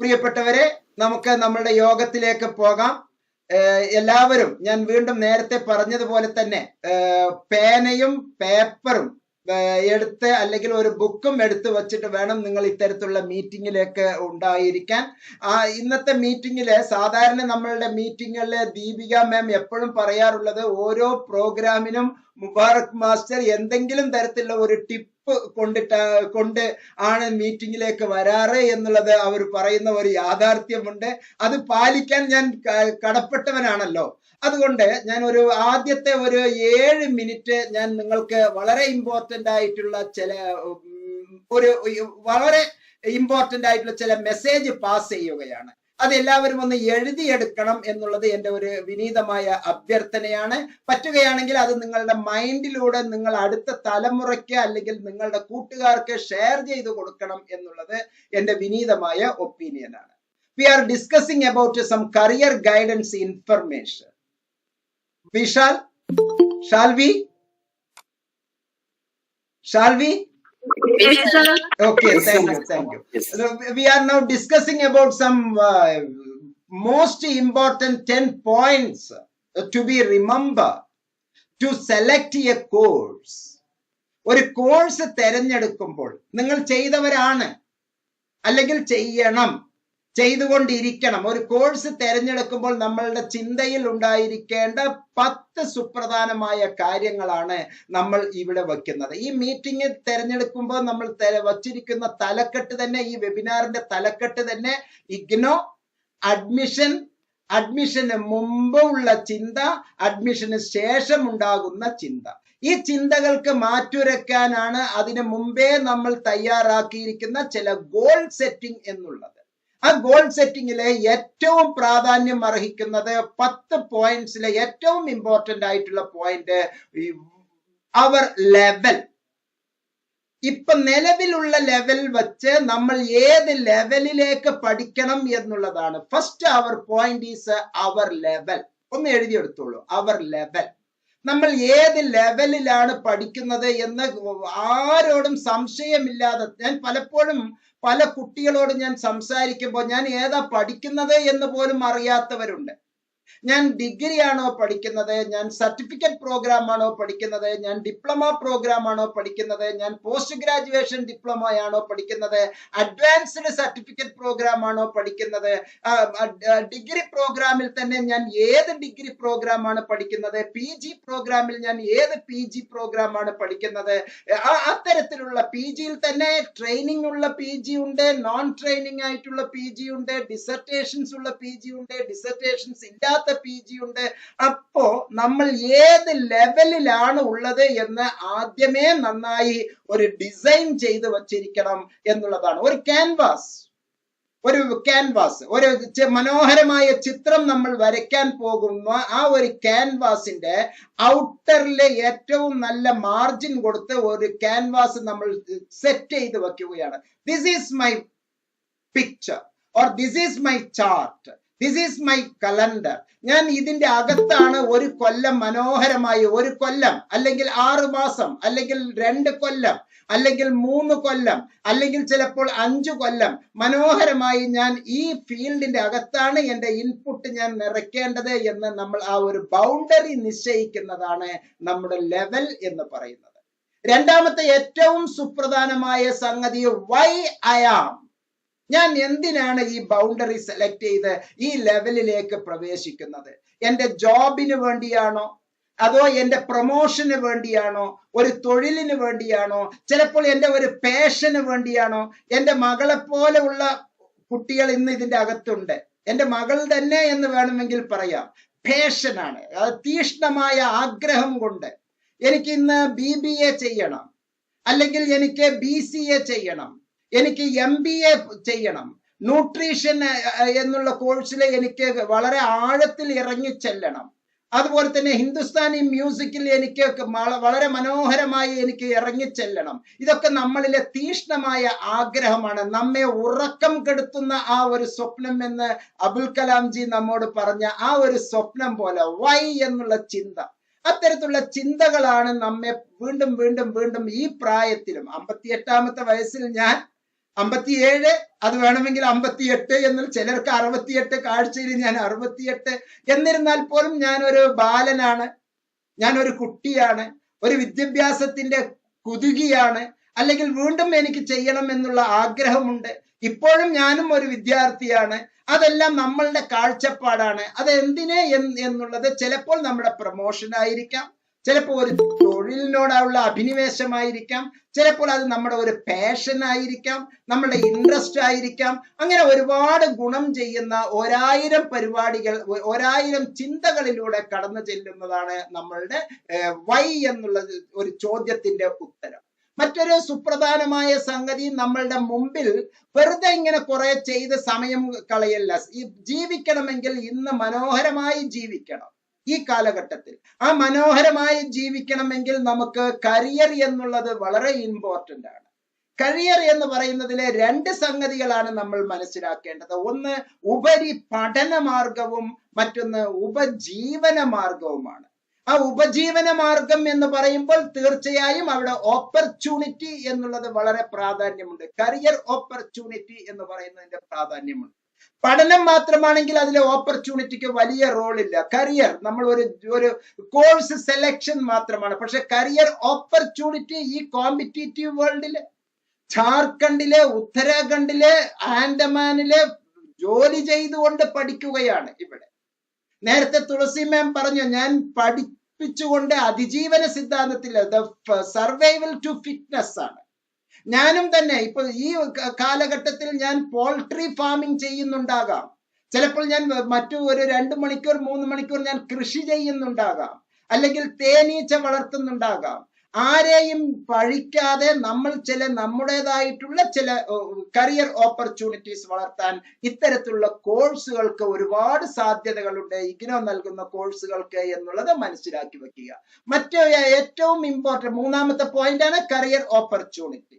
പ്രിയപ്പെട്ടവരെ നമുക്ക് നമ്മളുടെ യോഗത്തിലേക്ക് പോകാം. എല്ലാവരും ഞാൻ വീണ്ടും നേരത്തെ പറഞ്ഞതുപോലെ തന്നെ പേനയും പേപ്പറും എടുത്ത് അല്ലെങ്കിൽ ഒരു ബുക്കും എടുത്ത് വെച്ചിട്ട് വേണം നിങ്ങൾ ഇത്തരത്തിലുള്ള മീറ്റിങ്ങിലേക്ക് ഉണ്ടായിരിക്കാൻ. ആ ഇന്നത്തെ മീറ്റിങ്ങിൽ സാധാരണ നമ്മളുടെ മീറ്റിങ്ങുകളിലെ ദീപിക മാം എപ്പോഴും പറയാറുള്ളത് ഓരോ പ്രോഗ്രാമിനും മുബാറക് മാസ്റ്റർ എന്തെങ്കിലും തരത്തിലുള്ള ഒരു ടിപ്പ് കൊണ്ടിട്ട് കൊണ്ട് ആണ് മീറ്റിംഗിലേക്ക് വരാറ് എന്നുള്ളത് അവർ പറയുന്ന ഒരു യാഥാർത്ഥ്യമുണ്ട്. അത് പാലിക്കാൻ ഞാൻ കടപ്പെട്ടവനാണല്ലോ. അതുകൊണ്ട് ഞാൻ ഒരു ആദ്യത്തെ ഒരു ഏഴ് മിനിറ്റ് ഞാൻ നിങ്ങൾക്ക് വളരെ ഇമ്പോർട്ടന്റ് ആയിട്ടുള്ള ചില ഒരു വളരെ ഇമ്പോർട്ടന്റ് ആയിട്ടുള്ള ചില മെസ്സേജ് പാസ് ചെയ്യുകയാണ്. അത് എല്ലാവരും ഒന്ന് എഴുതിയെടുക്കണം എന്നുള്ളത് എന്റെ ഒരു വിനീതമായ അഭ്യർത്ഥനയാണ്. പറ്റുകയാണെങ്കിൽ അത് നിങ്ങളുടെ മൈൻഡിലൂടെ നിങ്ങൾ അടുത്ത തലമുറയ്ക്ക് അല്ലെങ്കിൽ നിങ്ങളുടെ കൂട്ടുകാർക്ക് ഷെയർ ചെയ്ത് കൊടുക്കണം എന്നുള്ളത് എന്റെ വിനീതമായ ഒപ്പീനിയനാണ് we are discussing about some career guidance information Vishal Shall we? Shall we Yes, sir. Okay, thank you, thank you. Yes. So we are now discussing about some uh, most important 10 points to be remembered to select a course. ഒരു course തിരഞ്ഞെടുക്കുമ്പോൾ നിങ്ങൾ ചെയ്തവരാണ് അല്ലെങ്കിൽ ചെയ്യണം ചെയ്തുകൊണ്ടിരിക്കണം. ഒരു course തിരഞ്ഞെടുക്കുമ്പോൾ നമ്മളുടെ ചിന്തയിൽ ഉണ്ടായിരിക്കേണ്ട പത്ത് സുപ്രധാനമായ കാര്യങ്ങളാണ് നമ്മൾ ഇവിടെ വയ്ക്കുന്നത്. ഈ മീറ്റിംഗ് തിരഞ്ഞെടുക്കുമ്പോൾ നമ്മൾ വച്ചിരിക്കുന്ന തലക്കെട്ട് തന്നെ ഈ വെബിനാറിന്റെ തലക്കെട്ട് തന്നെ ഇഗ്നോ അഡ്മിഷൻ അഡ്മിഷന് മുമ്പ് ഉള്ള ചിന്ത അഡ്മിഷന് ശേഷം ഉണ്ടാകുന്ന ചിന്ത. ഈ ചിന്തകൾക്ക് മാറ്റുരയ്ക്കാനാണ് അതിനു മുമ്പേ നമ്മൾ തയ്യാറാക്കിയിരിക്കുന്ന ചില ഗോൾ സെറ്റിംഗ് എന്നുള്ളത്. ആ ഗോൾ സെറ്റിംഗിലെ ഏറ്റവും പ്രാധാന്യം അർഹിക്കുന്നത് പത്ത് പോയിന്റ്സിലെ ഏറ്റവും ഇമ്പോർട്ടന്റ് ആയിട്ടുള്ള പോയിന്റ് അവർ ലെവൽ ഇപ്പൊ നിലവിലുള്ള ലെവൽ വെച്ച് നമ്മൾ ഏത് ലെവലിലേക്ക് പഠിക്കണം എന്നുള്ളതാണ്. First our point is our level ഒന്ന് എഴുതിയെടുത്തോളൂ. അവർ ലെവൽ നമ്മൾ ഏത് ലെവലിലാണ് പഠിക്കുന്നത് എന്ന് ആരോടും സംശയമില്ലാതെ ഞാൻ പലപ്പോഴും പല കുട്ടികളോട് ഞാൻ സംസാരിക്കുമ്പോൾ ഞാൻ ഏതാ പഠിക്കുന്നത് എന്ന് പോലും അറിയാത്തവരുണ്ട്. ഞാൻ ഡിഗ്രി ആണോ പഠിക്കുന്നത്? ഞാൻ സർട്ടിഫിക്കറ്റ് പ്രോഗ്രാം ആണോ പഠിക്കുന്നത്? ഞാൻ ഡിപ്ലോമ പ്രോഗ്രാം ആണോ പഠിക്കുന്നത്? ഞാൻ പോസ്റ്റ് ഗ്രാജുവേഷൻ ഡിപ്ലോമ ആണോ പഠിക്കുന്നത്? അഡ്വാൻസ്ഡ് സർട്ടിഫിക്കറ്റ് പ്രോഗ്രാം ആണോ പഠിക്കുന്നത്? ഡിഗ്രി പ്രോഗ്രാമിൽ തന്നെ ഞാൻ ഏത് ഡിഗ്രി പ്രോഗ്രാം ആണ് പഠിക്കുന്നത്? പി ജി പ്രോഗ്രാമിൽ ഞാൻ ഏത് പി ജി പ്രോഗ്രാം ആണ് പഠിക്കുന്നത്? അത്തരത്തിലുള്ള പി ജിയിൽ തന്നെ ട്രെയിനിങ് ഉള്ള പി ജി ഉണ്ട് നോൺ ട്രെയിനിങ് ആയിട്ടുള്ള പി ജി ഉണ്ട് ഡിസർട്ടേഷൻസ് ഉള്ള പി ജി ഉണ്ട് ഡിസർട്ടേഷൻസ് ഇല്ലാത്ത പി ജി ഉണ്ട്. അപ്പോ നമ്മൾ ഏത് ലെവലിലാണ് ഉള്ളത് എന്ന് ആദ്യമേ നന്നായി ഒരു ഡിസൈൻ ചെയ്ത് വച്ചിരിക്കണം എന്നുള്ളതാണ്. ഒരു ക്യാൻവാസ് ഒരു ക്യാൻവാസ് ഒരു മനോഹരമായ ചിത്രം നമ്മൾ വരയ്ക്കാൻ പോകുന്ന ആ ഒരു ക്യാൻവാസിന്റെ ഔട്ടറിലെ ഏറ്റവും നല്ല മാർജിൻ കൊടുത്ത് ഒരു ക്യാൻവാസ് നമ്മൾ സെറ്റ് ചെയ്ത് വെക്കുകയാണ് this is my picture or this is my chart this is my calendar ഞാൻ ഇതിന്റെ അകത്താണ് ഒരു കൊല്ലം മനോഹരമായി ഒരു കൊല്ലം അല്ലെങ്കിൽ ആറ് മാസം അല്ലെങ്കിൽ രണ്ട് കൊല്ലം അല്ലെങ്കിൽ മൂന്ന് കൊല്ലം അല്ലെങ്കിൽ ചിലപ്പോൾ അഞ്ചു കൊല്ലം. മനോഹരമായി ഞാൻ ഈ ഫീൽഡിന്റെ അകത്താണ് എന്റെ ഇൻപുട്ട് ഞാൻ നിറയ്ക്കേണ്ടത് എന്ന് നമ്മൾ ആ ഒരു ബൗണ്ടറി നിശ്ചയിക്കുന്നതാണ് നമ്മുടെ ലെവൽ എന്ന് പറയുന്നത്. രണ്ടാമത്തെ ഏറ്റവും സുപ്രധാനമായ സംഗതി വൈ ആം ഞാൻ എന്തിനാണ് ഈ ബൗണ്ടറി സെലക്ട് ചെയ്ത് ഈ ലെവലിലേക്ക് പ്രവേശിക്കുന്നത്? എന്റെ ജോബിന് വേണ്ടിയാണോ? അതോ എന്റെ പ്രൊമോഷന് വേണ്ടിയാണോ? ഒരു തൊഴിലിന് വേണ്ടിയാണോ? ചിലപ്പോൾ എന്റെ ഒരു പേഷന് വേണ്ടിയാണോ? എന്റെ മകളെ പോലെയുള്ള കുട്ടികൾ ഇന്ന് ഇതിന്റെ അകത്തുണ്ട്. എന്റെ മകൾ തന്നെ എന്ന് വേണമെങ്കിൽ പറയാം. പേഷനാണ് അത് തീഷ്ണമായ ആഗ്രഹം കൊണ്ട്. എനിക്ക് ഇന്ന് ബി ബി എ ചെയ്യണം. അല്ലെങ്കിൽ എനിക്ക് ബി സി എ ചെയ്യണം. എനിക്ക് എം ബി എ ചെയ്യണം. ന്യൂട്രീഷൻ എന്നുള്ള കോഴ്സിൽ എനിക്ക് വളരെ ആഴത്തിൽ ഇറങ്ങി ചെല്ലണം. അതുപോലെ തന്നെ ഹിന്ദുസ്ഥാനി മ്യൂസിക്കിൽ എനിക്ക് വളരെ മനോഹരമായി എനിക്ക് ഇറങ്ങി ചെല്ലണം. ഇതൊക്കെ നമ്മളിലെ തീഷ്ണമായ ആഗ്രഹമാണ്. നമ്മെ ഉറക്കം കെടുത്തുന്ന ആ ഒരു സ്വപ്നം എന്ന് അബുൽ കലാം ജി നമ്മോട് പറഞ്ഞ ആ ഒരു സ്വപ്നം പോലെ വൈ എന്നുള്ള ചിന്ത. അത്തരത്തിലുള്ള ചിന്തകളാണ് നമ്മെ വീണ്ടും വീണ്ടും വീണ്ടും ഈ പ്രായത്തിലും അമ്പത്തിയെട്ടാമത്തെ വയസ്സിൽ ഞാൻ അമ്പത്തിയേഴ് അത് വേണമെങ്കിൽ അമ്പത്തിയെട്ട് എന്ന് ചിലർക്ക് അറുപത്തിയെട്ട് കാഴ്ചയിൽ ഞാൻ അറുപത്തിയെട്ട്. എന്നിരുന്നാൽ പോലും ഞാൻ ഒരു ബാലനാണ്. ഞാൻ ഒരു കുട്ടിയാണ്. ഒരു വിദ്യാഭ്യാസത്തിന്റെ കുതുകിയാണ്. അല്ലെങ്കിൽ വീണ്ടും എനിക്ക് ചെയ്യണം എന്നുള്ള ആഗ്രഹമുണ്ട്. ഇപ്പോഴും ഞാനും ഒരു വിദ്യാർത്ഥിയാണ്. അതെല്ലാം നമ്മളുടെ കാഴ്ചപ്പാടാണ്. അത് എന്തിനെ എന്നുള്ളത് ചിലപ്പോൾ നമ്മുടെ പ്രൊമോഷൻ ആയിരിക്കാം. ചിലപ്പോൾ ഒരു തൊഴിലിനോടുള്ള അഭിനിവേശമായിരിക്കാം. ചിലപ്പോൾ അത് നമ്മുടെ ഒരു പാഷൻ ആയിരിക്കാം നമ്മുടെ ഇൻട്രസ്റ്റ് ആയിരിക്കാം. അങ്ങനെ ഒരുപാട് ഗുണം ചെയ്യുന്ന ഒരായിരം പരിപാടികൾ ഒരായിരം ചിന്തകളിലൂടെ കടന്നു ചെല്ലുന്നതാണ് നമ്മളുടെ വൈ എന്നുള്ള ഒരു ചോദ്യത്തിന്റെ ഉത്തരം. മറ്റൊരു സുപ്രധാനമായ സംഗതി നമ്മളുടെ മുമ്പിൽ വെറുതെ ഇങ്ങനെ കുറെ ചെയ്ത് സമയം കളയല്ല. ഈ ജീവിക്കണമെങ്കിൽ ഇന്ന് മനോഹരമായി ജീവിക്കണം. ഈ കാലഘട്ടത്തിൽ. ആ മനോഹരമായി ജീവിക്കണമെങ്കിൽ നമുക്ക് കരിയർ എന്നുള്ളത് വളരെ ഇമ്പോർട്ടന്റ് ആണ്. കരിയർ എന്ന് പറയുന്നതിലെ രണ്ട് സംഗതികളാണ് നമ്മൾ മനസ്സിലാക്കേണ്ടത്. ഒന്ന് ഉപരി പഠന മാർഗവും മറ്റൊന്ന് ഉപജീവന മാർഗവുമാണ്. ആ ഉപജീവന മാർഗം എന്ന് പറയുമ്പോൾ തീർച്ചയായും അവിടെ ഓപ്പർച്യൂണിറ്റി എന്നുള്ളത് വളരെ പ്രാധാന്യമുണ്ട്. കരിയർ ഓപ്പർച്യൂണിറ്റി എന്ന് പറയുന്നതിന്റെ പ്രാധാന്യമുണ്ട്. പഠനം മാത്രമാണെങ്കിൽ അതിലെ ഓപ്പർച്യൂണിറ്റിക്ക് വലിയ റോൾ ഇല്ല. കരിയർ നമ്മൾ ഒരു ഒരു കോഴ്സ് സെലക്ഷൻ മാത്രമാണ്. പക്ഷെ കരിയർ ഓപ്പർച്യൂണിറ്റി ഈ കോമ്പറ്റേറ്റീവ് വേൾഡിൽ ജാർഖണ്ഡിലെ ഉത്തരാഖണ്ഡിലെ ആൻഡമാനിലെ ജോലി ചെയ്തുകൊണ്ട് പഠിക്കുകയാണ് ഇവിടെ. നേരത്തെ തുളസി മാം പറഞ്ഞു ഞാൻ പഠിപ്പിച്ചുകൊണ്ട് അതിജീവന സിദ്ധാന്തത്തിൽ സർവൈവൽ ടു ഫിറ്റ്നസ് ആണ്. ഞാനും തന്നെ ഇപ്പൊ ഈ കാലഘട്ടത്തിൽ ഞാൻ പോൾട്രി ഫാമിംഗ് ചെയ്യുന്നുണ്ടാകാം. ചിലപ്പോൾ ഞാൻ മറ്റു ഒരു രണ്ട് മണിക്കൂർ മൂന്ന് മണിക്കൂർ ഞാൻ കൃഷി ചെയ്യുന്നുണ്ടാകാം. അല്ലെങ്കിൽ തേനീച്ച വളർത്തുന്നുണ്ടാകാം. ആരെയും പഴിക്കാതെ നമ്മൾ ചില നമ്മുടേതായിട്ടുള്ള ചില കരിയർ ഓപ്പർച്യൂണിറ്റീസ് വളർത്താൻ ഇത്തരത്തിലുള്ള കോഴ്സുകൾക്ക് ഒരുപാട് സാധ്യതകളുണ്ട്. ഇഗ്നോ നൽകുന്ന കോഴ്സുകൾക്ക് എന്നുള്ളത് മനസ്സിലാക്കി വെക്കുക. മറ്റു ഏറ്റവും ഇമ്പോർട്ടന്റ് മൂന്നാമത്തെ പോയിന്റ് ആണ് കരിയർ ഓപ്പർച്യൂണിറ്റി